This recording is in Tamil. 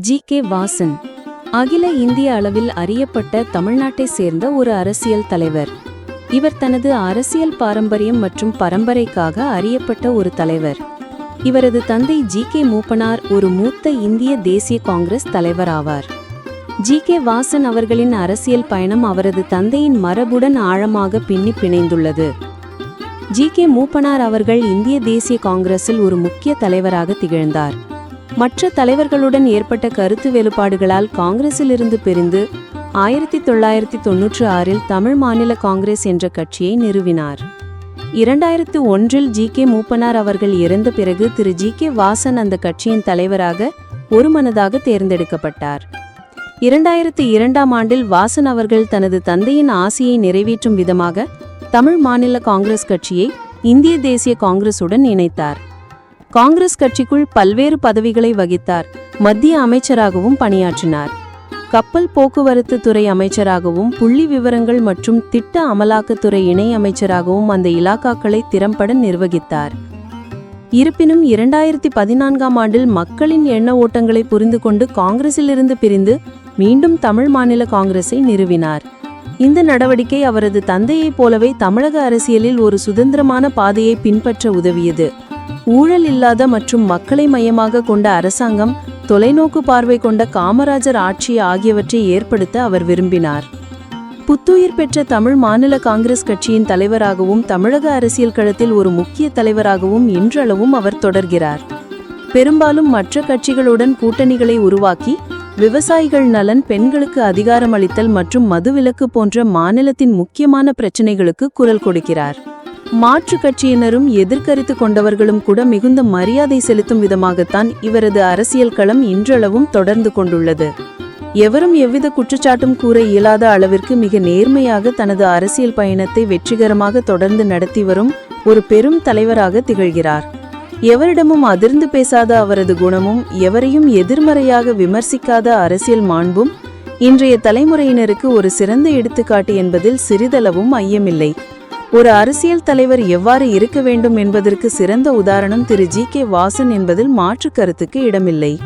ஜி. கே. வாசன். அகில இந்திய அளவில் அறியப்பட்ட தமிழ்நாட்டை சேர்ந்த ஒரு அரசியல் தலைவர். இவர் தனது அரசியல் பாரம்பரியம் மற்றும் பரம்பரைக்காக அறியப்பட்ட ஒரு தலைவர். இவரது தந்தை ஜி. கே. மூப்பனார் ஒரு மூத்த இந்திய தேசிய காங்கிரஸ் தலைவர் ஆவார். ஜி. கே. வாசன் அவர்களின் அரசியல் பயணம் அவரது தந்தையின் மரபுடன் ஆழமாக பின்னி பிணைந்துள்ளது. ஜி. கே. மூப்பனார் அவர்கள் இந்திய தேசிய காங்கிரஸில் ஒரு முக்கிய தலைவராக திகழ்ந்தார். மற்ற தலைவர்களுடன் ஏற்பட்ட கருத்து வேறுபாடுகளால் காங்கிரசிலிருந்து பிரிந்து ஆயிரத்தி தொள்ளாயிரத்தி தொன்னூற்று ஆறில் தமிழ் மாநில காங்கிரஸ் என்ற கட்சியை நிறுவினார். இரண்டாயிரத்து ஒன்றில் ஜி. கே. மூப்பனார் அவர்கள் இறந்த பிறகு திரு. ஜி. கே. வாசன் அந்த கட்சியின் தலைவராக ஒருமனதாக தேர்ந்தெடுக்கப்பட்டார். இரண்டாயிரத்து இரண்டாம் ஆண்டில் வாசன் அவர்கள் தனது தந்தையின் ஆசையை நிறைவேற்றும் விதமாக தமிழ் மாநில காங்கிரஸ் கட்சியை இந்திய தேசிய காங்கிரசுடன் இணைத்தார். காங்கிரஸ் கட்சிக்குள் பல்வேறு பதவிகளை வகித்தார். மத்திய அமைச்சராகவும் பணியாற்றினார். கப்பல் போக்குவரத்து துறை அமைச்சராகவும் புள்ளி விவரங்கள் மற்றும் திட்ட அமலாக்கத்துறை இணை அமைச்சராகவும் அந்த இலாக்காக்களை திறம்பட நிர்வகித்தார். இருப்பினும் இரண்டாயிரத்தி பதினான்காம் ஆண்டில் மக்களின் எண்ண ஓட்டங்களை புரிந்து கொண்டு காங்கிரசிலிருந்து பிரிந்து மீண்டும் தமிழ் மாநில காங்கிரஸை நிறுவினார். இந்த நடவடிக்கை அவரது தந்தையைப் போலவே தமிழக அரசியலில் ஒரு சுதந்திரமான பாதையை பின்பற்ற உதவியது. ஊழல் இல்லாத மற்றும் மக்களை மையமாக கொண்ட அரசாங்கம் தொலைநோக்கு பார்வை கொண்ட காமராஜர் ஆட்சி ஆகியவற்றை ஏற்படுத்த அவர் விரும்பினார். புத்துயிர் பெற்ற தமிழ் மாநில காங்கிரஸ் கட்சியின் தலைவராகவும் தமிழக அரசியல் களத்தில் ஒரு முக்கிய தலைவராகவும் இன்றளவும் அவர் தொடர்கிறார். பெரும்பாலும் மற்ற கட்சிகளுடன் கூட்டணிகளை உருவாக்கி விவசாயிகள் நலன் பெண்களுக்கு அதிகாரம் அளித்தல் மற்றும் மதுவிலக்கு போன்ற மாநிலத்தின் முக்கியமான பிரச்சினைகளுக்கு குரல் கொடுக்கிறார். மாற்று கட்சியினரும் எதிர்கரித்து கொண்டவர்களும் கூட மிகுந்த மரியாதை செலுத்தும் விதமாகத்தான் இவரது அரசியல் களம் இன்றளவும் தொடர்ந்து கொண்டுள்ளது. எவரும் எவ்வித குற்றச்சாட்டும் கூற இயலாத அளவிற்கு மிக நேர்மையாக தனது அரசியல் பயணத்தை வெற்றிகரமாக தொடர்ந்து நடத்தி வரும் ஒரு பெரும் தலைவராக திகழ்கிறார். எவரிடமும் அதிர்ந்து பேசாத அவரது குணமும் எவரையும் எதிர்மறையாக விமர்சிக்காத அரசியல் மாண்பும் இன்றைய தலைமுறையினருக்கு ஒரு சிறந்த எடுத்துக்காட்டு என்பதில் சிறிதளவும் ஐயமில்லை. ஒரு அரசியல் தலைவர் எவ்வாறு இருக்க வேண்டும் என்பதற்கு சிறந்த உதாரணம் திரு ஜி கே வாசன் என்பதில் மாற்று கருத்துக்கு இடமில்லை.